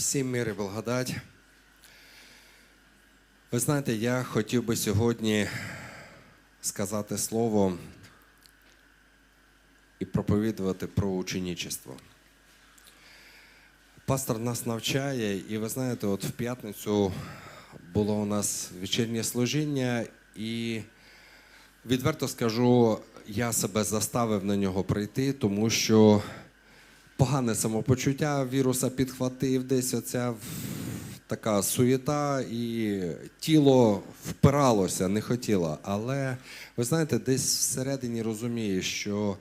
Всім мир і благодать. Ви знаєте, я хотів би сьогодні сказати слово і проповідувати про ученичество. Пастор нас навчає, і ви знаєте, от в п'ятницю було у нас вечірнє служіння, і відверто скажу, я себе заставив на нього прийти, тому що погане самопочуття віруса підхватив, десь оця така суєта, і тіло впиралося, не хотіло. Але ви знаєте, десь всередині розуміє, що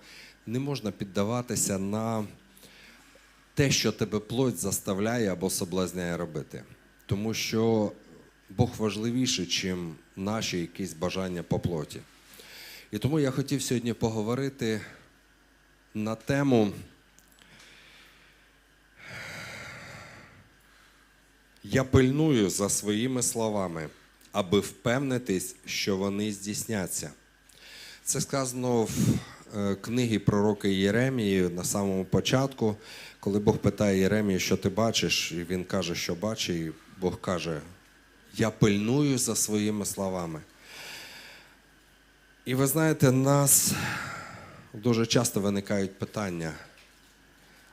не можна піддаватися на те, що тебе плоть заставляє або соблазняє робити. Тому що Бог важливіший, ніж наші якісь бажання по плоті. І тому я хотів сьогодні поговорити на тему. Я пильную за своїми словами, аби впевнитись, що вони здійсняться. Це сказано в е, книгі пророка Єремії на самому початку, коли Бог питає Єремію, що ти бачиш, і він каже, що бачить, і Бог каже: Я пильную за своїми словами. І ви знаєте, нас дуже часто виникають питання.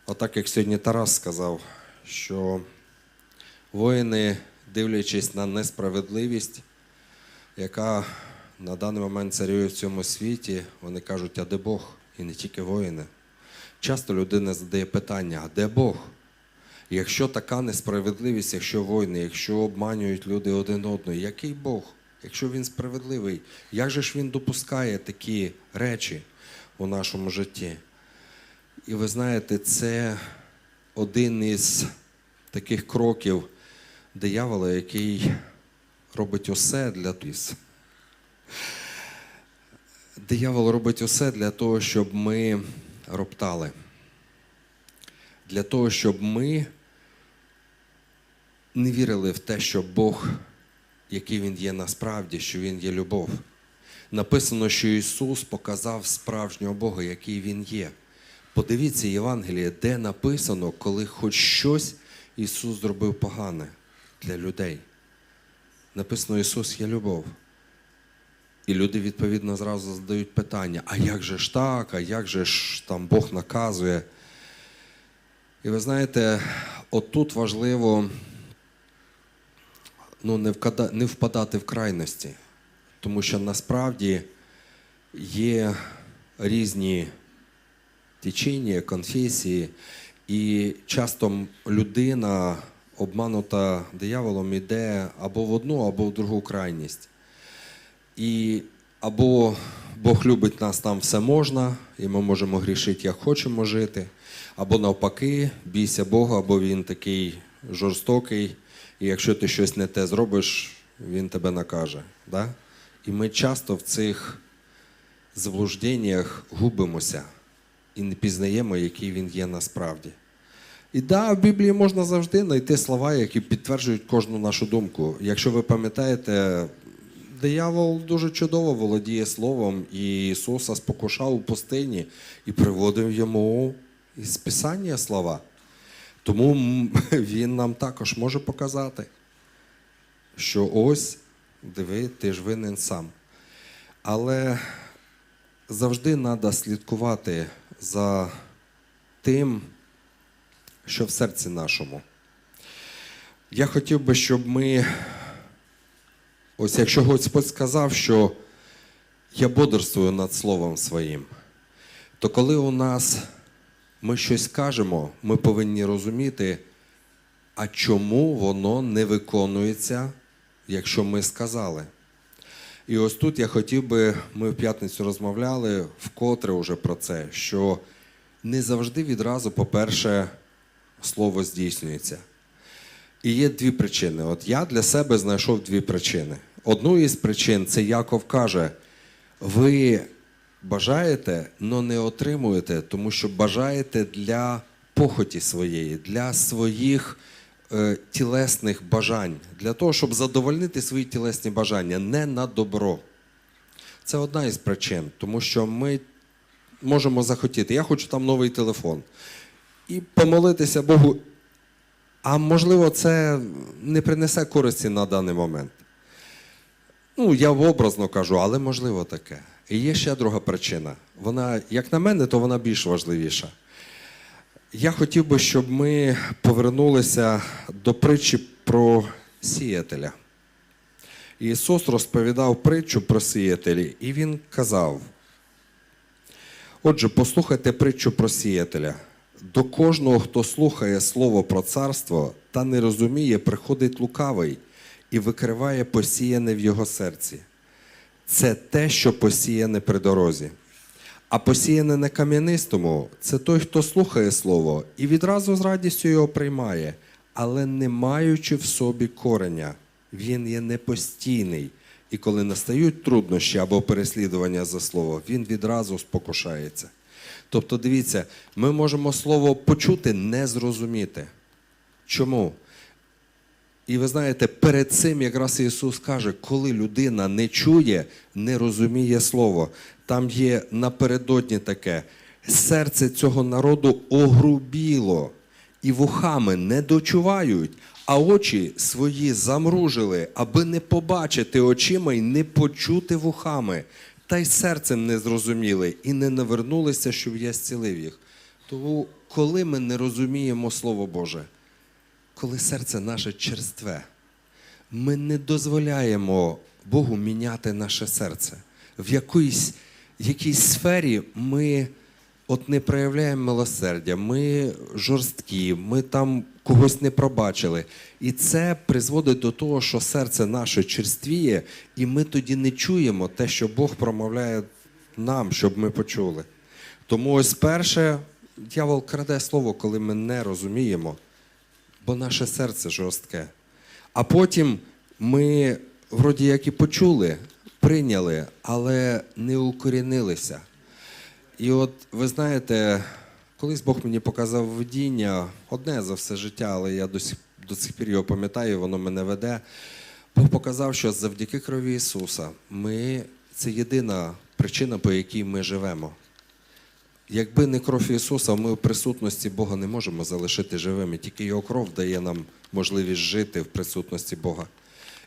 Отак, як сьогодні Тарас сказав, що воїни, дивлячись на несправедливість, яка на даний момент царює в цьому світі, вони кажуть, а де Бог? І не тільки воїни. Часто людина задає питання, а де Бог? Якщо така несправедливість, якщо війни, якщо обманюють люди один одного, який Бог? Якщо він справедливий, як же ж він допускає такі речі у нашому житті? І ви знаєте, це один із таких кроків диявола, який робить усе для тис. Диявол робить усе для того, щоб ми роптали. Для того, щоб ми не вірили в те, що Бог, який Він є насправді, що Він є любов. Написано, що Ісус показав справжнього Бога, який Він є. Подивіться Євангеліє, де написано, коли хоч щось Ісус зробив погане для людей. Написано, Ісус є любов. І люди відповідно зразу задають питання: а як же ж так, а як же ж там Бог наказує? І ви знаєте, отут важливо ну, не, впадати в крайності, тому що насправді є різні течіння, конфесії, і часто людина, обманута дияволом, іде або в одну, або в другу крайність. І або Бог любить нас, там все можна, і ми можемо грішити, як хочемо жити, або навпаки, бійся Бога, бо Він такий жорстокий, і якщо ти щось не те зробиш, Він тебе накаже. Да? І ми часто в цих заблужденнях губимося і не пізнаємо, який він є насправді. І да, в Біблії можна завжди знайти слова, які підтверджують кожну нашу думку. Якщо ви пам'ятаєте, диявол дуже чудово володіє словом, і Ісуса спокушав у пустині і приводив йому із Писання слова. Тому він нам також може показати, що ось, диви, ти ж винен сам. Але завжди треба слідкувати за тим, що в серці нашому. Я хотів би, щоб ми, ось якщо Господь сказав, що я бодрствую над Словом Своїм, то коли у нас ми щось кажемо, ми повинні розуміти, а чому воно не виконується, якщо ми сказали. І ось тут я хотів би, ми в п'ятницю розмовляли вкотре вже про це, що не завжди відразу, по-перше, слово здійснюється. І є дві причини. От я для себе знайшов дві причини. Одну із причин це Яков каже: ви бажаєте, але не отримуєте, тому що бажаєте для похоті своєї, для своїх е, тілесних бажань, для того, щоб задовольнити свої тілесні бажання, не на добро. Це одна із причин, тому що ми можемо захотіти. Я хочу там новий телефон. І помолитися Богу, А можливо, це не принесе користі на даний момент. Ну, я образно кажу, але можливо таке. І є ще друга причина. Вона, як на мене, то вона більш важливіша. Я хотів би, щоб ми повернулися до притчі про сіятеля. Ісус розповідав притчу про сіятелі, і Він казав: Отже, послухайте притчу про сіятеля. До кожного, хто слухає слово про царство та не розуміє, приходить лукавий і викриває посіяне в його серці. Це те, що посіяне при дорозі. А посіяне на кам'янистому це той, хто слухає слово і відразу з радістю його приймає, але не маючи в собі кореня, він є непостійний. І коли настають труднощі або переслідування за слово, він відразу спокушається. Тобто, дивіться, ми можемо слово почути, не зрозуміти. Чому? І ви знаєте, перед цим якраз Ісус каже, коли людина не чує, не розуміє Слово. Там є напередодні таке: серце цього народу огрубіло, і вухами не дочувають, а очі свої замружили, аби не побачити очима і не почути вухами, та й серцем не зрозуміли, і не навернулися, щоб я зцілив їх. Тому, коли ми не розуміємо Слово Боже, коли серце наше черстве, ми не дозволяємо Богу міняти наше серце. В якійсь, якійсь сфері ми от не проявляємо милосердя, ми жорсткі, ми там когось не пробачили. І це призводить до того, що серце наше черствіє, і ми тоді не чуємо те, що Бог промовляє нам, щоб ми почули. Тому ось перше, дьявол краде слово, коли ми не розуміємо бо наше серце жорстке. А потім ми, вроді як і почули, прийняли, але не укорінилися. І от ви знаєте, колись Бог мені показав видіння, одне за все життя, але я до сих, до сих пір його пам'ятаю, воно мене веде. Бог показав, що завдяки крові Ісуса ми це єдина причина, по якій ми живемо. Якби не кров Ісуса, ми в присутності Бога не можемо залишити живими. Тільки Його кров дає нам можливість жити в присутності Бога.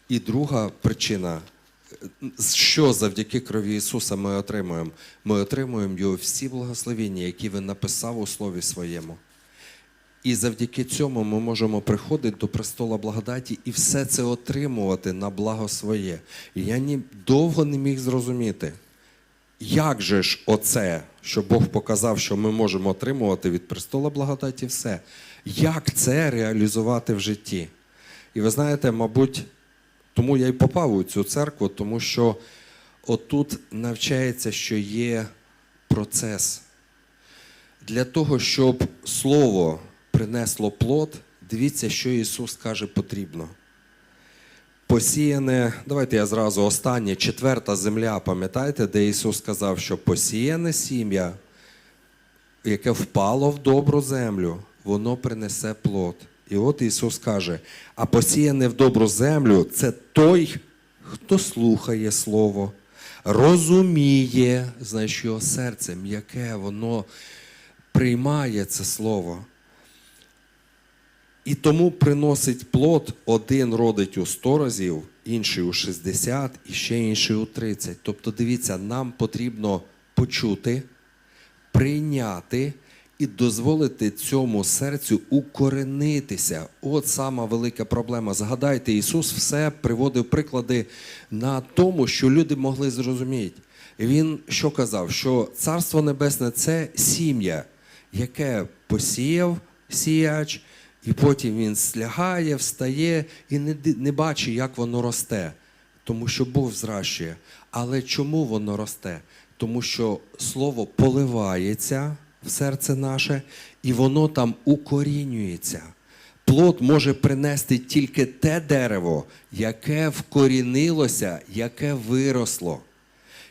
І друга причина, що завдяки крові Ісуса ми отримуємо? Ми отримуємо Його всі благословення, які Він написав у Слові Своєму. І завдяки цьому ми можемо приходити до престола благодаті і все це отримувати на благо своє. І я ні, довго не міг зрозуміти, як же ж оце, що Бог показав, що ми можемо отримувати від престола благодаті все, як це реалізувати в житті? І ви знаєте, мабуть, тому я й попав у цю церкву, тому що отут навчається, що є процес. Для того, щоб слово принесло плод, дивіться, що Ісус каже потрібно. Посіяне, давайте я зразу останнє, четверта земля, пам'ятаєте, де Ісус сказав, що посіяне сім'я, яке впало в добру землю, воно принесе плод. І от Ісус каже: а посіяне в добру землю це той, хто слухає Слово, розуміє, знаєш, його серце, м'яке, воно приймає це Слово. І тому приносить плод, один родить у 100 разів, інший у 60 і ще інший у 30. Тобто, дивіться, нам потрібно почути, прийняти і дозволити цьому серцю укоренитися. От сама велика проблема. Згадайте, Ісус все приводив приклади на тому, що люди могли зрозуміти. Він що казав? Що Царство Небесне це сім'я, яке посіяв сіяч. І потім він слягає, встає і не, не бачить, як воно росте. Тому що Бог зращує. Але чому воно росте? Тому що слово поливається в серце наше, і воно там укорінюється. Плод може принести тільки те дерево, яке вкорінилося, яке виросло.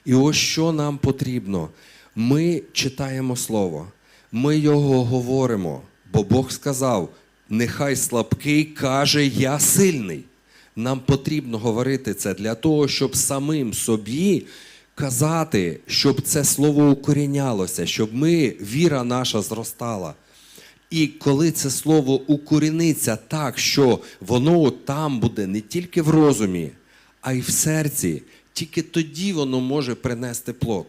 І ось що нам потрібно. Ми читаємо Слово, ми його говоримо, бо Бог сказав: нехай слабкий каже, я сильний. Нам потрібно говорити це для того, щоб самим собі казати, щоб це слово укорінялося, щоб ми, віра наша зростала. І коли це слово укоріниться так, що воно там буде не тільки в розумі, а й в серці, тільки тоді воно може принести плод.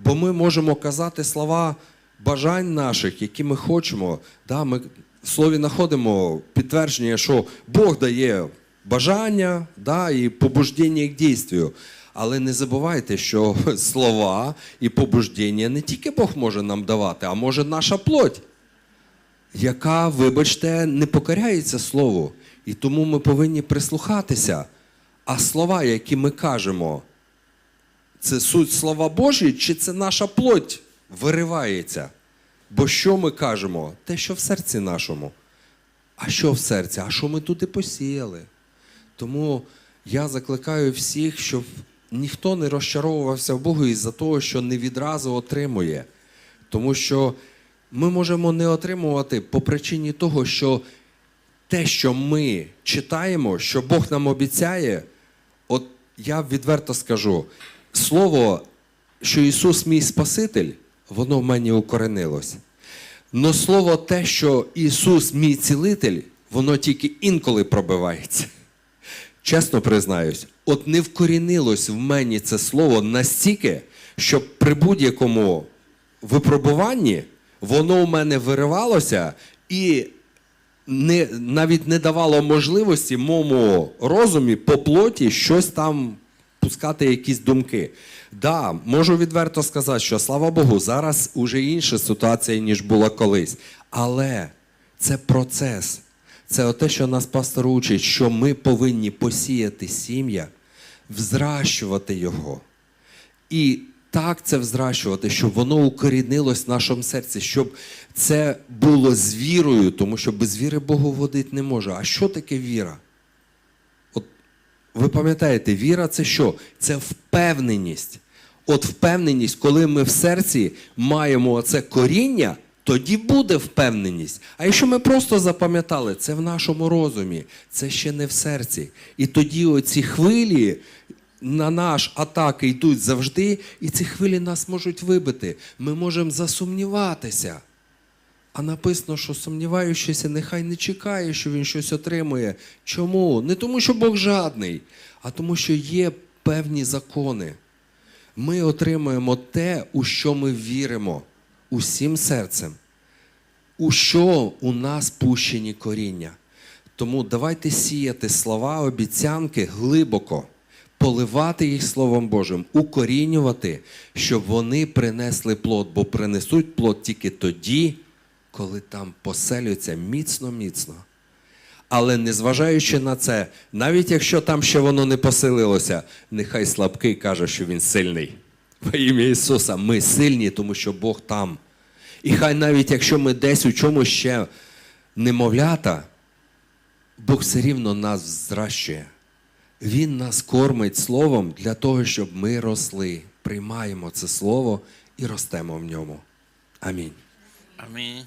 Бо ми можемо казати слова бажань наших, які ми хочемо. Да, ми в слові знаходимо підтвердження, що Бог дає бажання да, і побуждення к дійствію. Але не забувайте, що слова і побуждення не тільки Бог може нам давати, а може наша плоть, яка, вибачте, не покоряється слову. І тому ми повинні прислухатися. А слова, які ми кажемо, це суть слова Божі, чи це наша плоть виривається? Бо що ми кажемо? Те, що в серці нашому. А що в серці? А що ми туди посіяли? Тому я закликаю всіх, щоб ніхто не розчаровувався в Богу із-за того, що не відразу отримує. Тому що ми можемо не отримувати по причині того, що те, що ми читаємо, що Бог нам обіцяє, от я відверто скажу, слово, що Ісус мій Спаситель, воно в мені укоренилось. Но слово те, що Ісус мій цілитель, воно тільки інколи пробивається. Чесно признаюсь, от не вкорінилось в мені це слово настільки, щоб при будь-якому випробуванні воно у мене виривалося і не, навіть не давало можливості моєму розумі по плоті щось там пускати якісь думки. Да, можу відверто сказати, що слава Богу, зараз уже інша ситуація, ніж була колись. Але це процес. Це те, що нас пастор учить, що ми повинні посіяти сім'я, взращувати його. І так це взращувати, щоб воно укорінилось в нашому серці, щоб це було з вірою, тому що без віри Богу водить не може. А що таке віра? От ви пам'ятаєте, віра це що? Це впевненість. От впевненість, коли ми в серці маємо оце коріння, тоді буде впевненість. А якщо ми просто запам'ятали, це в нашому розумі, це ще не в серці. І тоді оці хвилі на наш атаки йдуть завжди, і ці хвилі нас можуть вибити. Ми можемо засумніватися. А написано, що сумніваючися, нехай не чекає, що він щось отримує. Чому? Не тому, що Бог жадний, а тому, що є певні закони. Ми отримуємо те, у що ми віримо усім серцем, у що у нас пущені коріння. Тому давайте сіяти слова, обіцянки глибоко, поливати їх Словом Божим, укорінювати, щоб вони принесли плод, бо принесуть плод тільки тоді, коли там поселюються міцно-міцно. Але незважаючи на це, навіть якщо там ще воно не посилилося, нехай слабкий каже, що він сильний. Во ім'я Ісуса, ми сильні, тому що Бог там. І хай навіть якщо ми десь у чомусь ще немовлята, Бог все рівно нас зращує. Він нас кормить словом для того, щоб ми росли, приймаємо це слово і ростемо в ньому. Амінь. Амінь.